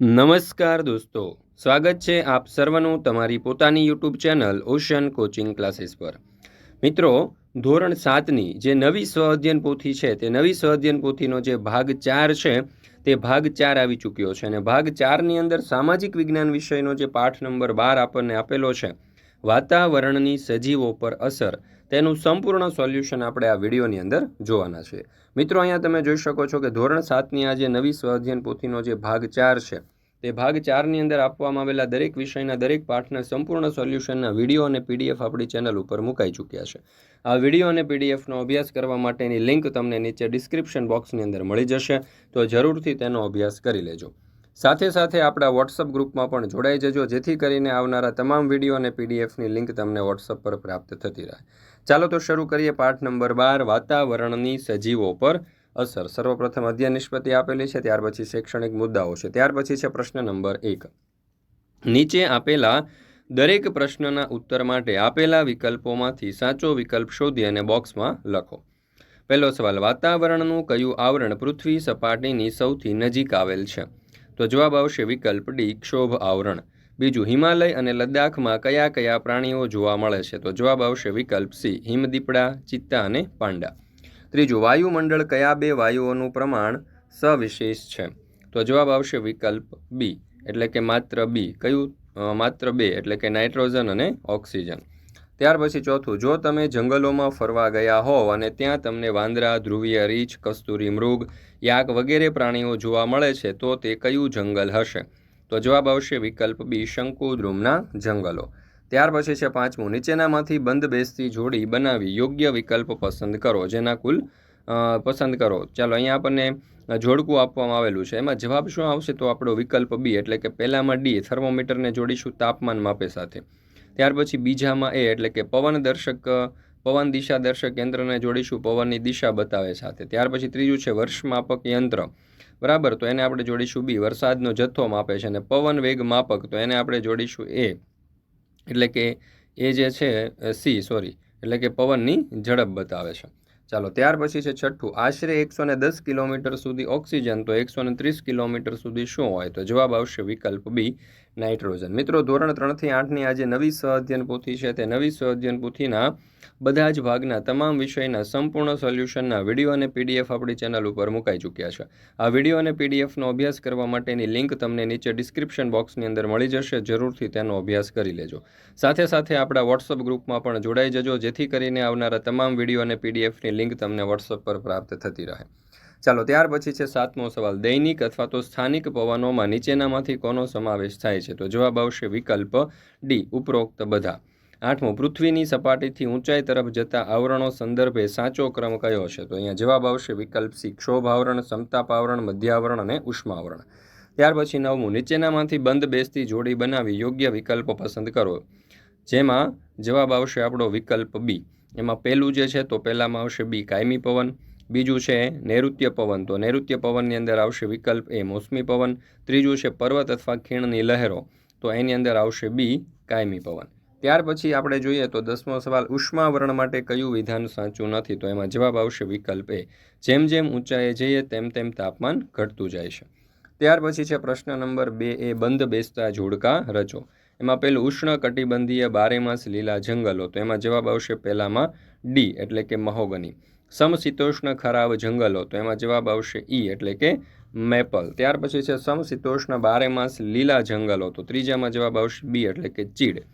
નમસ્કાર દોસ્તો, સ્વાગત છે આપ સર્વનું તમારી પોતાની YouTube channel ocean coaching classes પર. મિત્રો, ધોરણ સાતની જે નવી સ્વ અધ્યયન પોથી છે, તે નવી સ્વ અધ્યયન પોથીનો જે ભાગ ચાર છે, તે ભાગ ચાર આવી ચૂક્યો છે અને ભાગ ચારની અંદર સામાજિક વિજ્ઞાન વિષયનો જે પાઠ નંબર બાર આપણને આપેલો છે, વાતાવરણની સજીવો પર અસર તેનું સંપૂર્ણ સોલ્યુશન આપણે આ વિડીયોની અંદર જોવાના છે. મિત્રો, અહીંયા તમે જોઈ શકો છો કે ધોરણ સાતની આ જે નવી સ્વાધ્યયન પોથીનો જે ભાગ ચાર છે, તે ભાગ ચારની અંદર આપવામાં આવેલા દરેક વિષયના દરેક પાઠના સંપૂર્ણ સોલ્યુશનના વીડિયો અને પીડીએફ આપણી ચેનલ ઉપર મુકાઈ ચૂક્યા છે. આ વીડિયો અને પીડીએફનો અભ્યાસ કરવા માટેની લિંક તમને નીચે ડિસ્ક્રિપ્શન બોક્સની અંદર મળી જશે, તો જરૂરથી તેનો અભ્યાસ કરી લેજો. સાથે સાથે આપણા વોટ્સઅપ ગ્રુપમાં પણ જોડાઈ જજો, જેથી કરીને આવનારા તમામ વીડિયો અને પીડીએફની લિંક તમને વોટ્સઅપ પર પ્રાપ્ત થતી રહે. ચાલો તો શરૂ કરીએ પાઠ નંબર બાર, વાતાવરણની સજીવો પર અસર. સર્વપ્રથમ અધ્યયન નિષ્પત્તિ આપેલી છે, ત્યાર પછી શૈક્ષણિક મુદ્દાઓ છે. ત્યાર પછી છે પ્રશ્ન નંબર એક. નીચે આપેલા દરેક પ્રશ્નના ઉત્તર માટે આપેલા વિકલ્પોમાંથી સાચો વિકલ્પ શોધી અને બોક્સમાં લખો. પહેલો સવાલ, વાતાવરણનું કયું આવરણ પૃથ્વી સપાટીની સૌથી નજીક આવેલ છે? તો જવાબ આવશે વિકલ્પ ડી, ક્ષોભ આવરણ. બીજું, હિમાલય અને લદ્દાખમાં કયા કયા પ્રાણીઓ જોવા મળે છે? તો જવાબ આવશે વિકલ્પ સી, હિમદીપડા, ચિત્તા અને પાંડા. ત્રીજું, વાયુમંડળ કયા બે વાયુઓનું પ્રમાણ સવિશેષ છે? તો જવાબ આવશે વિકલ્પ બી, એટલે કે માત્ર બી, કયું માત્ર બે, એટલે કે નાઇટ્રોજન અને ઓક્સિજન. ત્યાર પછી ચોથું, જો તમે જંગલોમાં ફરવા ગયા હોવ અને ત્યાં તમને વાંદરા, ધ્રુવીય રીંછ, કસ્તુરી મૃગ, યાક વગેરે પ્રાણીઓ જોવા મળે છે, તો તે કયું જંગલ હશે? તો જવાબ આવશે વિકલ્પ બી, શંકુદ્રુમના જંગલો. ત્યાર પછી છે પાંચમું, નીચેનામાંથી બંધ બેસતી જોડી બનાવી યોગ્ય વિકલ્પ પસંદ કરો, જેના કુલ પસંદ કરો. ચાલો, અહીંયા આપણને જોડકું આપવામાં આવેલું છે. એમાં જવાબ શું આવશે તો આપણો વિકલ્પ બી, એટલે કે પહેલામાં ડી, થર્મોમીટરને જોડીશું તાપમાન માપે સાથે. ત્યાર પછી બીજામાં એ, એટલે કે પવન દર્શક, પવન દિશા દર્શક યંત્રને જોડીશું, પવનની દિશા બતાવે સાથે. ત્યાર પછી ત્રીજું છે વર્ષ માપક યંત્ર. બરાબર? તો એને આપણે જોડીશું બી. વરસાદનો જથ્થો માપે છે અને પવન વેગ માપક. તો એને આપણે જોડીશું એ. એટલે કે એ જે છે સી, સોરી. એટલે કે પવનની ઝડપ બતાવે છે. ચાલો, ત્યાર પછી છે છઠ્ઠું. આશરે એકસો ને દસ કિલોમીટર સુધી ઓક્સિજન, તો એકસો ને ત્રીસ કિલોમીટર સુધી શું હોય? તો જવાબ આવશે વિકલ્પ બી. નાઇટ્રોજન. મિત્રો, ધોરણ ત્રણથી આઠની આજે નવી સહઅધ્યયન પોથી છે. તે નવી સહઅધ્યયન પોથીના બધા જ ભાગના તમામ વિષયના સંપૂર્ણ સોલ્યુશનના વીડિયો અને પીડીએફ આપણી ચેનલ ઉપર મુકાઈ ચૂક્યા છે. આ વીડિયો અને પીડીએફનો અભ્યાસ કરવા માટેની લિંક તમને નીચે ડિસ્ક્રિપ્શન બોક્સની અંદર મળી જશે. જરૂરથી તેનો અભ્યાસ કરી લેજો. સાથે સાથે આપણા વોટ્સઅપ ગ્રુપમાં પણ જોડાઈ જજો. જેથી કરીને આવનારા તમામ વીડિયો અને પીડીએફની લિંક તમને વોટ્સઅપ પર પ્રાપ્ત થતી રહે. ચાલો, ત્યાર પછી છે સાતમો સવાલ. દૈનિક અથવા તો સ્થાનિક પવનોમાં નીચેનામાંથી કોનો સમાવેશ થાય છે? તો જવાબ આવશે વિકલ્પ ડી, ઉપરોક્ત બધા. આઠમો, પૃથ્વીની સપાટીથી ઊંચાઈ તરફ જતા આવરણો સંદર્ભે સાચો ક્રમ કયો છે? તો અહીંયા જવાબ આવશે વિકલ્પ સી, ક્ષોભ આવરણ, સમતાપ આવરણ મધ્યાવરણ અને ઉષ્માવરણ ત્યાર પછી નવમું, નીચેનામાંથી બંધ બેસતી જોડી બનાવી યોગ્ય વિકલ્પ પસંદ કરો. જેમાં જવાબ આવશે આપણો વિકલ્પ બી. એમાં પહેલું જે છે તો પહેલામાં આવશે બી, કાયમી પવન. બીજું છે નૈઋત્ય પવન. તો નૈઋત્ય પવનની અંદર આવશે વિકલ્પ એ મોસમી પવન. ત્રીજું છે પર્વત અથવા ખીણની લહેરો. તો એની અંદર આવશે બી કાયમી પવન. ત્યાર પછી આપણે જોઈએ તો દસમો સવાલ, ઉષ્માવરણ માટે કયું વિધાન સાચું નથી? તો એમાં જવાબ આવશે વિકલ્પ એ. જેમ જેમ ઊંચાઈએ જઈએ તેમ તેમ તાપમાન ઘટતું જાય છે. ત્યાર પછી છે પ્રશ્ન નંબર બે, એ બંધ બેસતા જોડકા રચો. એમાં પેલું ઉષ્ણ કટિબંધીય બારેમાસ લીલા જંગલો. તો એમાં જવાબ આવશે પહેલામાં ડી, એટલે કે મહોગની. સમશીતોષ્ણ ખરાબ જંગલો. તો એમાં જવાબ આવશે ઈ, એટલે કે મેપલ. ત્યાર પછી છે સમશીતોષ્ણ બારેમાસ લીલા જંગલો. તો ત્રીજામાં જવાબ આવશે બી, એટલે કે ચીડ.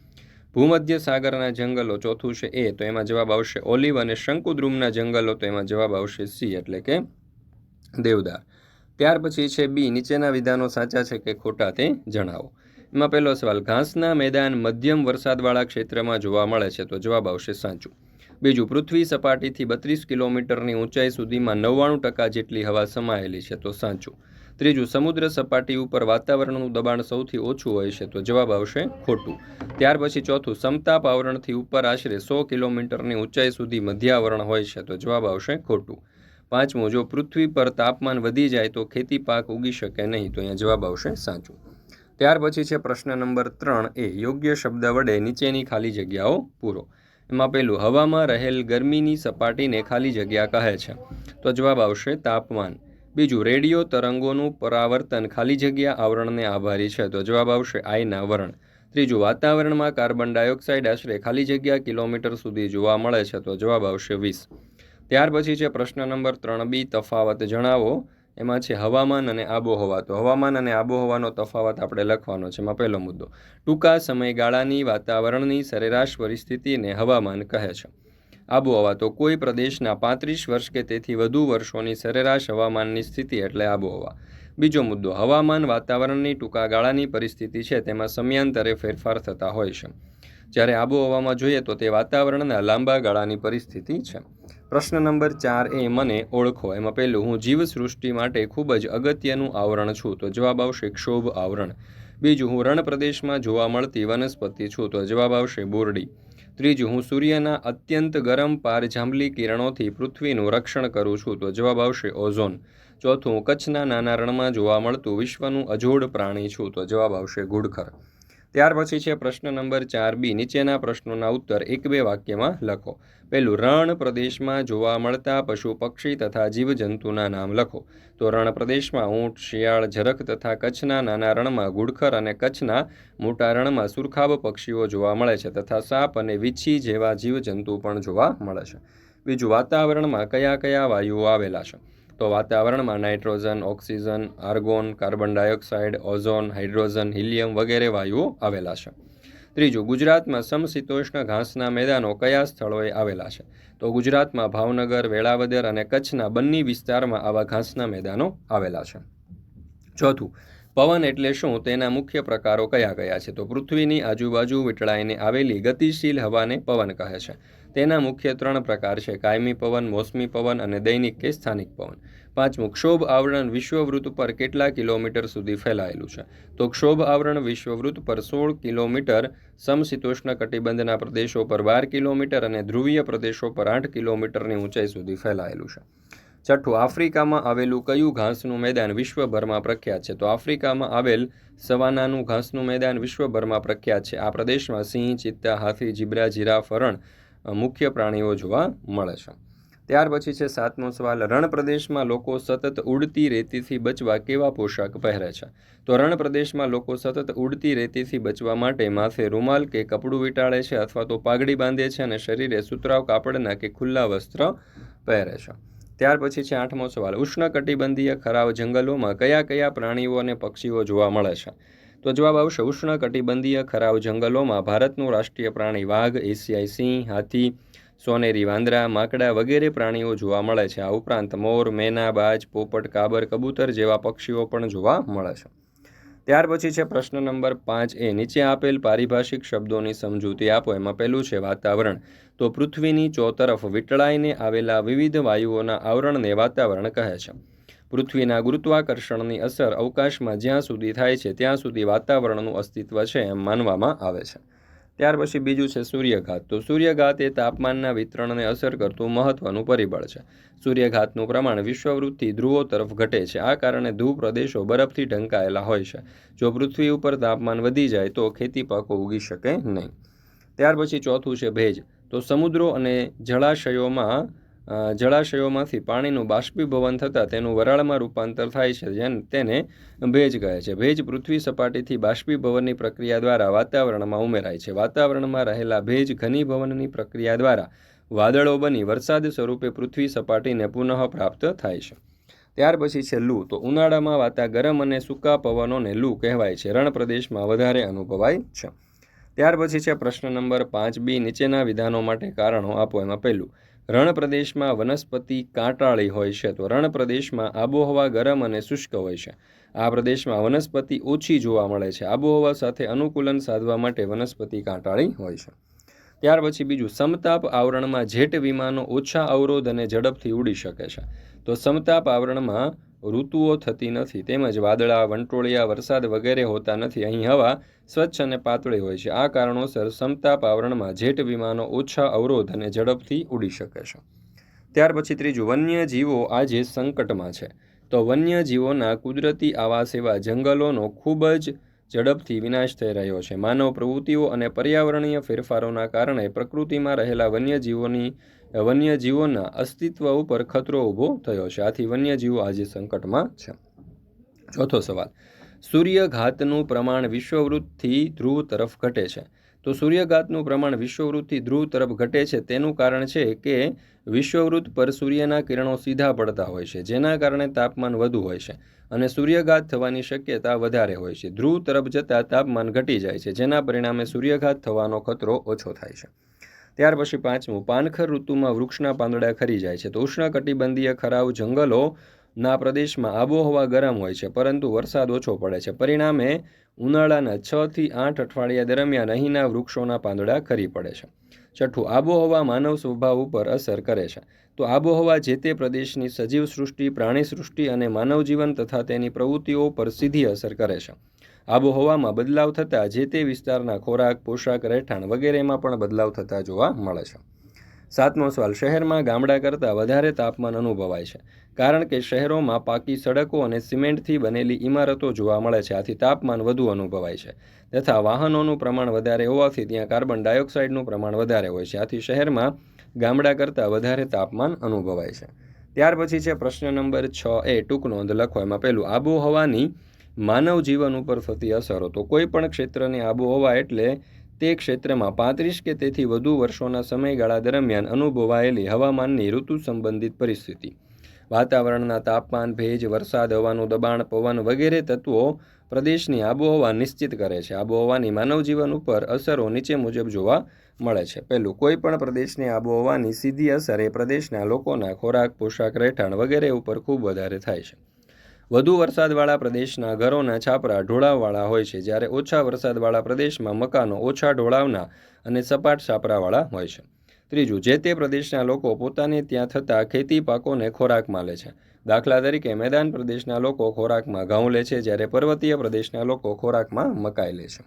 ભૂમધ્ય સાગરના જંગલો ચોથું છે એ, તો એમાં જવાબ આવશે ઓલિવ અને શંકુદ્રુમના જંગલો, તો એમાં જવાબ આવશે સી, એટલે કે દેવદાર ત્યાર પછી છે બી, નીચેના વિધાનો સાચા છે કે ખોટા તે જણાવો. એમાં પહેલો સવાલ, ઘાસના મેદાન મધ્યમ વરસાદવાળા ક્ષેત્રમાં જોવા મળે છે. તો જવાબ આવશે સાચું. બીજું, પૃથ્વી સપાટીથી બત્રીસ કિલોમીટરની ઊંચાઈ સુધીમાં નવ્વાણું ટકા જેટલી હવા સમાયેલી છે, તો સાચું. ત્રીજું, સમુદ્ર સપાટી ઉપર વાતાવરણનું દબાણ સૌથી ઓછું હોય છે, તો જવાબ આવશે ખોટું. ત્યાર પછી ચોથું, સમતાપ આવરણથી ઉપર આશરે સો કિલોમીટરની ઊંચાઈ સુધી મધ્યાવરણ હોય છે, તો જવાબ આવશે ખોટું. પાંચમું, જો પૃથ્વી પર તાપમાન વધી જાય તો ખેતી પાક ઉગી શકે નહીં, તો અહીંયા જવાબ આવશે સાચું. ત્યાર પછી છે પ્રશ્ન નંબર ત્રણ એ, યોગ્ય શબ્દ વડે નીચેની ખાલી જગ્યાઓ પૂરો. એમાં પહેલું હવામાં રહેલ ગરમીની સપાટીને ખાલી જગ્યા કહે છે. તો જવાબ આવશે તાપમાન. બીજું, રેડિયો તરંગોનું પરાવર્તન ખાલી જગ્યા આવરણને આભારી છે. તો જવાબ આવશે આઈના વરણ. ત્રીજું, વાતાવરણમાં કાર્બન ડાયોક્સાઇડ આશરે ખાલી જગ્યા કિલોમીટર સુધી જોવા મળે છે. તો જવાબ આવશે વીસ. ત્યાર પછી છે પ્રશ્ન નંબર ત્રણ બી, તફાવત જણાવો. એમાં છે હવામાન અને આબોહવા. તો હવામાન અને આબોહવાનો તફાવત આપણે લખવાનો છે એમાં પહેલો મુદ્દો. ટૂંકા સમયગાળાની વાતાવરણની સરેરાશ પરિસ્થિતિને હવામાન કહે છે. આબોહવા. તો કોઈ પ્રદેશના પાંત્રીસ વર્ષ કે તેથી વધુ વર્ષોની સરેરાશ હવામાનની સ્થિતિ એટલે આબોહવા. બીજો મુદ્દો. હવામાન વાતાવરણની ટૂંકા ગાળાની પરિસ્થિતિ છે તેમાં સમયાંતરે ફેરફાર થતા હોય છે. જ્યારે આબોહવામાં જોઈએ તો તે વાતાવરણના લાંબા ગાળાની પરિસ્થિતિ છે. પ્રશ્ન નંબર ચાર એ મને ઓળખો. એમાં પહેલું, હું જીવસૃષ્ટિ માટે ખૂબ જ અગત્યનું આવરણ છું, તો જવાબ આવશે ક્ષોભ આવરણ. બીજું, હું રણ પ્રદેશમાં જોવા મળતી વનસ્પતિ છું, તો જવાબ આવશે બોરડી. ત્રીજું, હું સૂર્યના અત્યંત ગરમ પારજાંબલી કિરણોથી પૃથ્વીનું રક્ષણ કરું છું, તો જવાબ આવશે ઓઝોન. ચોથું કચ્છના નાના રણમાં જોવા મળતું વિશ્વનું અજોડ પ્રાણી છું, તો જવાબ આવશે ઘુડખર. ત્યાર પછી છે પ્રશ્ન નંબર ચાર બી. નીચેના પ્રશ્નોના ઉત્તર એક બે વાક્યમાં લખો. પહેલું, રણ પ્રદેશમાં જોવા મળતા પશુ, પક્ષી તથા જીવજંતુના નામ લખો. તો રણ પ્રદેશમાં ઊંટ, શિયાળ ઝરખ તથા કચ્છના નાના રણમાં ગુડખર અને કચ્છના મોટા રણમાં સુરખાબ પક્ષીઓ જોવા મળે છે તથા સાપ અને વીછી જેવા જીવજંતુ પણ જોવા મળે છે. બીજું, વાતાવરણમાં કયા કયા વાયુઓ આવેલા છે? તો વાતાવરણમાં nitrogen, oxygen, argon, carbon dioxide, ozone, hydrogen, helium વગેરે વાયુઓ આવેલા છે. ત્રીજું, ગુજરાતમાં સમશીતોષ્ણ ઘાસના મેદાનો કયા સ્થળોએ આવેલા છે? તો ગુજરાતમાં ભાવનગર, વેળાવદર અને કચ્છના બંને વિસ્તારમાં આવા ઘાસના મેદાનો આવેલા છે. ચોથું પવન એટલે શું તેના મુખ્ય પ્રકારો કયા કયા છે? તો પૃથ્વીની આજુબાજુ વીંટળાઈને આવેલી ગતિશીલ હવાને પવન કહે છે. તેના મુખ્ય ત્રણ પ્રકાર છે, કાયમી પવન, મોસમી પવન અને દૈનિક કે સ્થાનિક પવન. પાંચમું, ક્ષોભ આવરણ વિશ્વવૃત્ત પર કેટલા કિલોમીટર સુધી ફેલાયેલું છે? તો ક્ષોભ આવરણ વિશ્વવૃત્ત પર સોળ કિલોમીટર, સમશીતોષ્ણ કટિબંધના પ્રદેશો પર બાર કિલોમીટર અને ધ્રુવીય પ્રદેશો પર આઠ કિલોમીટરની ઊંચાઈ સુધી ફેલાયેલું છે. છઠ્ઠું આફ્રિકામાં આવેલું કયું ઘાસનું મેદાન વિશ્વભરમાં પ્રખ્યાત છે? તો આફ્રિકામાં આવેલ સવાનાનું ઘાસનું મેદાન વિશ્વભરમાં પ્રખ્યાત છે. આ પ્રદેશમાં સિંહ, ચિત્તા, હાથી, જીબ્રા જીરાફ હરણ મુખ્ય પ્રાણીઓ જોવા મળે છે. ત્યાર પછી છે સાતમો સવાલ રણ પ્રદેશમાં લોકો સતત ઉડતી રેતીથી બચવા કેવા પોશાક પહેરે છે? તો રણ પ્રદેશમાં લોકો સતત ઉડતી રેતીથી બચવા માટે માથે રૂમાલ કે કપડું વીંટાળે છે અથવા તો પાઘડી બાંધે છે અને શરીરે સુતરાવ કાપડના કે ખુલ્લા વસ્ત્ર પહેરે છે. ત્યાર પછી છે આઠમો સવાલ. ઉષ્ણકટિબંધીય ખરાવ જંગલોમાં કયા કયા પ્રાણીઓ અને પક્ષીઓ જોવા મળે છે? તો જવાબ આવશે ઉષ્ણકટિબંધીય ખરાવ જંગલોમાં ભારતનું રાષ્ટ્રીય પ્રાણી વાઘ, એશિયાઈ સિંહ, હાથી, સોનેરી વાંદરા, માકડા વગેરે પ્રાણીઓ જોવા મળે છે. આ ઉપરાંત મોર, મેના, બાજ, પોપટ, કાબર, કબૂતર જેવા પક્ષીઓ પણ જોવા મળે છે. ત્યાર પછી છે પ્રશ્ન નંબર પાંચ એ. નીચે આપેલ પારિભાષિક શબ્દોની સમજૂતી આપો. એમાં પહેલું છે વાતાવરણ. તો પૃથ્વીની ચોતરફ વીંટળાઈને આવેલા વિવિધ વાયુઓના આવરણને વાતાવરણ કહે છે. પૃથ્વીના ગુરુત્વાકર્ષણની અસર અવકાશમાં જ્યાં સુધી થાય છે, ત્યાં સુધી વાતાવરણનું અસ્તિત્વ છે એમ માનવામાં આવે છે. ત્યાર પછી બીજું છે સૂર્યઘાત. તો સૂર્યઘાત એ તાપમાનના વિતરણને અસર કરતું મહત્વનું પરિબળ છે. સૂર્યઘાતનું પ્રમાણ વિશ્વવૃત્તિ ધ્રુવો તરફ ઘટે છે. આ કારણે ધ્રુવ પ્રદેશો બરફથી ઢંકાયેલા હોય છે. જો પૃથ્વી ઉપર તાપમાન વધી જાય તો ખેતી પાકો ઉગી શકે નહીં. ત્યાર પછી ચોથું છે ભેજ. તો સમુદ્રો અને જળાશયોમાં જળાશયોમાંથી પાણીનું બાષ્પીભવન થતાં તેનું વરાળમાં રૂપાંતર થાય છે, જેને તેને ભેજ કહે છે. ભેજ પૃથ્વી સપાટીથી બાષ્પીભવનની પ્રક્રિયા દ્વારા વાતાવરણમાં ઉમેરાય છે. વાતાવરણમાં રહેલા ભેજ ઘનીભવનની પ્રક્રિયા દ્વારા વાદળો બની વરસાદ સ્વરૂપે પૃથ્વી સપાટીને પુનઃ પ્રાપ્ત થાય છે. ત્યાર પછી છે લૂ. તો ઉનાળામાં વાતા ગરમ અને સૂકા પવનોને લૂ કહેવાય છે. રણ પ્રદેશમાં વધારે અનુભવાય છે. ત્યાર પછી છે પ્રશ્ન નંબર પાંચ બી નીચેના વિધાનો માટે કારણો આપો એમાં પહેલું. રણ પ્રદેશમાં વનસ્પતિ કાંટાળી હોય છે, તો રણપ્રદેશમાં આબોહવા ગરમ અને શુષ્ક હોય છે. આ પ્રદેશમાં વનસ્પતિ ઓછી જોવા મળે છે. આબોહવા સાથે અનુકૂલન સાધવા માટે વનસ્પતિ કાંટાળી હોય છે. ત્યાર પછી બીજું, સમતાપ આવરણમાં જેટ વિમાનો ઓછા અવરોધ અને ઝડપથી ઉડી શકે છે. તો સમતાપ આવરણમાં ઋતુઓ થતી નથી. તેમજ વાદળા, વંટોળિયા, વરસાદ વગેરે હોતા નથી. અહીં હવા સ્વચ્છ અને પાતળી હોય છે. આ કારણોસર સમતાપ આવરણમાં જેટ વિમાનો ઓછા અવરોધ અને ઝડપથી ઉડી શકે છે. ત્યાર પછી ત્રીજું, વન્યજીવો આજે સંકટમાં છે. તો વન્યજીવોના કુદરતી આવાસ એવા જંગલોનો ખૂબ જ ઝડપથી વિનાશ થઈ રહ્યો છે. માનવ પ્રવૃત્તિઓ અને પર્યાવરણીય ફેરફારોના કારણે પ્રકૃતિમાં રહેલા વન્યજીવોની વન્યજીવોના અસ્તિત્વ ઉપર ખતરો ઊભો થયો છે. આથી વન્યજીવો આજે સંકટમાં છે. ચોથો સવાલ. સૂર્યઘાતનું પ્રમાણ વિશ્વવૃત્તથી ધ્રુવ તરફ ઘટે છે. તો સૂર્યઘાતનું પ્રમાણ વિશ્વવૃત્તથી ધ્રુવ તરફ ઘટે છે તેનું કારણ છે કે વિશ્વવૃત્ત પર સૂર્યના કિરણો સીધા પડતા હોય છે, જેના કારણે તાપમાન વધુ હોય છે અને સૂર્યઘાત થવાની શક્યતા વધારે હોય છે. ધ્રુવ તરફ જતાં તાપમાન ઘટી જાય છે, જેના પરિણામે સૂર્યઘાત થવાનો ખતરો ઓછો થાય છે. ત્યાર પછી પાંચમું, પાનખર ઋતુમાં વૃક્ષના પાંદડા ખરી જાય છે. તો ઉષ્ણકટિબંધીય ખરાવ જંગલો ના પ્રદેશમાં આબોહવા ગરમ હોય છે, પરંતુ વરસાદ ઓછો પડે છે. પરિણામે ઉનાળાના છ થી આઠ અઠવાડિયા દરમિયાન અહીંના વૃક્ષોના પાંદડા ખરી પડે છે. છઠ્ઠું, આબોહવા માનવ સ્વભાવ ઉપર અસર કરે છે. તો આબોહવા જે તે પ્રદેશની સજીવ સૃષ્ટિ, પ્રાણી સૃષ્ટિ અને માનવ જીવન તથા તેની પ્રવૃત્તિઓ પર સીધી અસર કરે છે. આબોહવામાં બદલાવ થતાં જે તે વિસ્તારના ખોરાક, પોશાક, રહેઠાણ વગેરેમાં પણ બદલાવ થતા જોવા મળે છે. સાતમો સવાલ, શહેરમાં ગામડા કરતાં વધારે તાપમાન અનુભવાય છે, કારણ કે શહેરોમાં પાકી સડકો અને સિમેન્ટથી બનેલી ઇમારતો જોવા મળે છે. આથી તાપમાન વધુ અનુભવાય છે તથા વાહનોનું પ્રમાણ વધારે હોવાથી ત્યાં કાર્બન ડાયોક્સાઇડનું પ્રમાણ વધારે હોય છે. આથી શહેરમાં ગામડા કરતાં વધારે તાપમાન અનુભવાય છે. ત્યાર પછી છે પ્રશ્ન નંબર છ એ ટૂંક નોંધ લખો. એમાં પહેલું, આબોહવાની માનવ જીવન ઉપર થતી અસરો. તો કોઈ પણ ક્ષેત્રની આબોહવા એટલે તે ક્ષેત્રમાં પાંત્રીસ કે તેથી વધુ વર્ષોના સમયગાળા દરમિયાન અનુભવાયેલી હવામાનની ઋતુ સંબંધિત પરિસ્થિતિ. વાતાવરણના તાપમાન, ભેજ, વરસાદ, હવાનું, દબાણ, પવન વગેરે તત્વો પ્રદેશની આબોહવા નિશ્ચિત કરે છે. આબોહવાની માનવ જીવન ઉપર અસરો નીચે મુજબ જોવા મળે છે. પહેલું, કોઈ પણ પ્રદેશની આબોહવાની સીધી અસર એ પ્રદેશના લોકોના ખોરાક, પોશાક, રહેઠાણ વગેરે ઉપર ખૂબ વધારે થાય છે. વધુ વરસાદવાળા પ્રદેશના ઘરોના છાપરા ઢોળાવવાળા હોય છે, જ્યારે ઓછા વરસાદવાળા પ્રદેશમાં મકાનો ઓછા ઢોળાવના અને સપાટ છાપરાવાળા હોય છે. ત્રીજું, જે તે પ્રદેશના લોકો પોતાને ત્યાં થતા ખેતી પાકોને ખોરાકમાં લે છે. દાખલા તરીકે, મેદાન પ્રદેશના લોકો ખોરાકમાં ઘઉં લે છે, જ્યારે પર્વતીય પ્રદેશના લોકો ખોરાકમાં મકાઈ લે છે.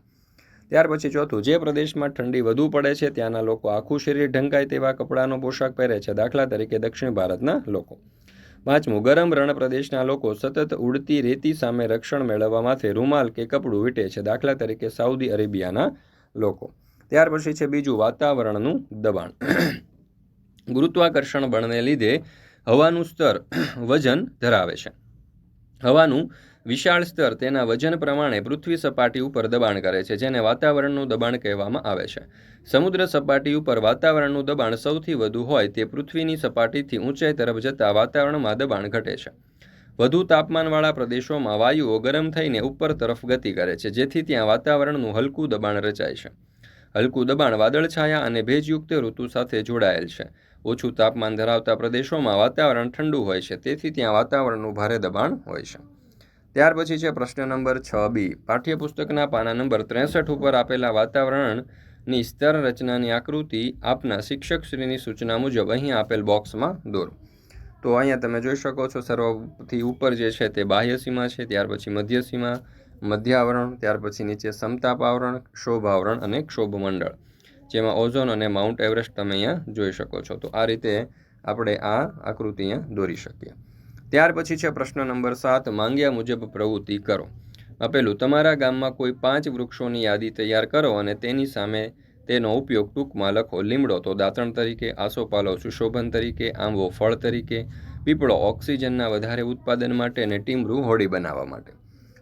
ત્યાર પછી ચોથું, જે પ્રદેશમાં ઠંડી વધુ પડે છે, ત્યાંના લોકો આખું શરીર ઢંકાય તેવા કપડાનો પોશાક પહેરે છે, દાખલા તરીકે દક્ષિણ ભારતના લોકો. પાંચમું ગરમ રણપ્રદેશના લોકો સતત ઉડતી રેતી સામે રક્ષણ મેળવવા માટે રૂમાલ કે કપડું વીટે છે દાખલા તરીકે સાઉદી અરેબિયાના લોકો. ત્યાર પછી છે બીજું વાતાવરણનું દબાણ. ગુરુત્વાકર્ષણ બળને લીધે હવાનું સ્તર વજન ધરાવે છે. હવાનું વિશાળ સ્તર તેના વજન પ્રમાણે પૃથ્વી સપાટી ઉપર દબાણ કરે છે, જેને વાતાવરણનું દબાણ કહેવામાં આવે છે. સમુદ્ર સપાટી ઉપર વાતાવરણનું દબાણ સૌથી વધુ હોય તે પૃથ્વીની સપાટીથી ઊંચાઈ તરફ જતાં વાતાવરણમાં દબાણ ઘટે છે. વધુ તાપમાનવાળા પ્રદેશોમાં વાયુઓ ગરમ થઈને ઉપર તરફ ગતિ કરે છે, જેથી ત્યાં વાતાવરણનું હલકું દબાણ રચાય છે. હલકું દબાણ વાદળછાયા અને ભેજયુક્ત ઋતુ સાથે જોડાયેલ છે. ઓછું તાપમાન ધરાવતા પ્રદેશોમાં વાતાવરણ ઠંડુ હોય છે. તેથી ત્યાં વાતાવરણનું ભારે દબાણ હોય છે. ત્યાર પછી છે પ્રશ્ન નંબર છ બી. પાઠ્યપુસ્તકના પાના નંબર ત્રેસઠ ઉપર આપેલા વાતાવરણની સ્તર રચનાની આકૃતિ આપના શિક્ષકશ્રીની સૂચના મુજબ અહીં આપેલ બોક્સમાં દોરો. તો અહીંયા તમે જોઈ શકો છો સર્વથી ઉપર જે છે તે બાહ્ય સીમા છે, ત્યાર પછી મધ્ય સીમા, મધ્યાવરણ, ત્યાર પછી નીચે સમતાપ આવરણ ક્ષોભાવરણ અને ક્ષોભમંડળ. જેમાં ઓઝોન અને માઉન્ટ એવરેસ્ટ તમે અહીંયા જોઈ શકો છો. તો આ રીતે આપણે આ આકૃતિ અહીંયા દોરી શકીએ. ત્યાર પછી છે પ્રશ્ન નંબર સાત, માંગ્યા મુજબ પ્રવૃત્તિ કરો. આપેલું, તમારા ગામમાં કોઈ પાંચ વૃક્ષોની યાદી તૈયાર કરો અને તેની સામે તેનો ઉપયોગ ટૂંકમાં લખો. લીમડો તો દાંતણ તરીકે, આસોપાલો સુશોભન તરીકે, આંબો ફળ તરીકે, પીપળો ઓક્સિજનના વધારે ઉત્પાદન માટે અને ટીમરું હોડી બનાવવા માટે.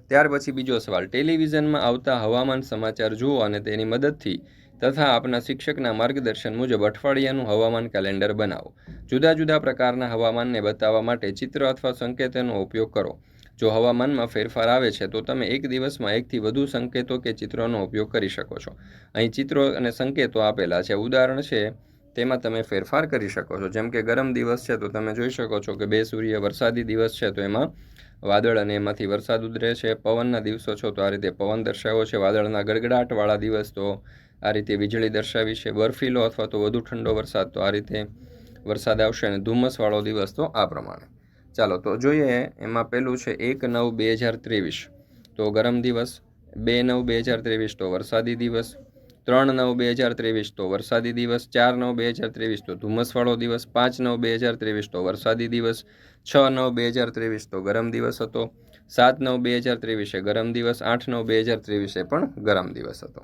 ત્યાર પછી બીજો સવાલ, ટેલિવિઝનમાં આવતા હવામાન સમાચાર જુઓ અને તેની મદદથી તથા આપના શિક્ષકના માર્ગદર્શન મુજબ અઠવાડિયાનું હવામાન કેલેન્ડર બનાવો. જુદા જુદા પ્રકારના હવામાનને બતાવવા માટે ચિત્ર અથવા સંકેતોનો ઉપયોગ કરો. જો હવામાનમાં ફેરફાર આવે છે, તો તમે એક દિવસમાં એકથી વધુ સંકેતો કે ચિત્રોનો ઉપયોગ કરી શકો છો. અહીં ચિત્રો અને સંકેતો આપેલા છે. ઉદાહરણ છે, તેમાં તમે ફેરફાર કરી શકો છો. જેમ કે ગરમ દિવસ છે, તો તમે જોઈ શકો છો કે બે સૂર્ય વરસાદી દિવસ છે, તો એમાં વાદળ અને એમાંથી વરસાદ ઉતરે છે. પવનના દિવસો છો, તો આ રીતે પવન દર્શાવ્યો છે. વાદળના ગડગડાટવાળા દિવસ, તો આ રીતે વીજળી દર્શાવી છે. બર્ફીલો અથવા તો વધુ ઠંડો વરસાદ, તો આ રીતે વરસાદ આવશે અને ધુમ્મસવાળો દિવસ તો આ પ્રમાણે. ચાલો, તો જોઈએ એમાં પહેલું છે એક નવ બે હજાર ત્રેવીસ. તો ગરમ દિવસ, બે નવ બે હજાર ત્રેવીસ, તો વરસાદી દિવસ. ત્રણ નવ બે હજાર ત્રેવીસ, તો વરસાદી દિવસ. ચાર નવ બે હજાર ત્રેવીસ, તો ધુમ્મસવાળો દિવસ. પાંચ નવ બે હજાર ત્રેવીસ, તો વરસાદી દિવસ. છ નવ બે હજાર ત્રેવીસ, તો ગરમ દિવસ હતો. સાત નવ બે હજાર ત્રેવીસે ગરમ દિવસ. આઠ નવ બે હજાર ત્રેવીસે પણ ગરમ દિવસ હતો.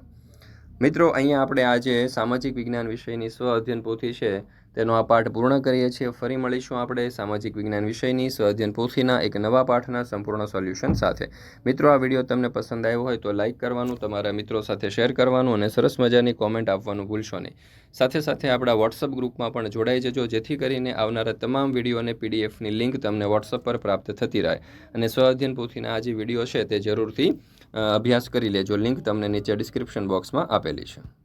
મિત્રો, અહીંયા આપણે આજે સામાજિક વિજ્ઞાન વિષયની સ્વ અધ્યયન પોથી છે. તેનો આ પાઠ પૂર્ણ કરીએ છીએ. ફરી મળીશું આપણે સામાજિક વિજ્ઞાન વિષયની સ્વઅધ્યયન પોથીના એક નવા પાઠના સંપૂર્ણ સોલ્યુશન સાથે. મિત્રો, આ વીડિયો તમને પસંદ આવ્યો હોય તો લાઇક કરવાનું, તમારા મિત્રો સાથે શેર કરવાનું અને સરસ મજાની કોમેન્ટ આપવાનું ભૂલશો નહીં. સાથે સાથે આપણા વોટ્સઅપ ગ્રુપમાં પણ જોડાઈ જજો, જેથી કરીને આવનારા તમામ વીડિયો અને પીડીએફની લિંક તમને વોટ્સઅપ પર પ્રાપ્ત થતી રહે. અને સ્વઅધ્યયન પોથીના આ જે વીડિયો છે તે જરૂરથી અભ્યાસ કરી લેજો. લિંક તમને નીચે ડિસ્ક્રિપ્શન બોક્સમાં આપેલી છે.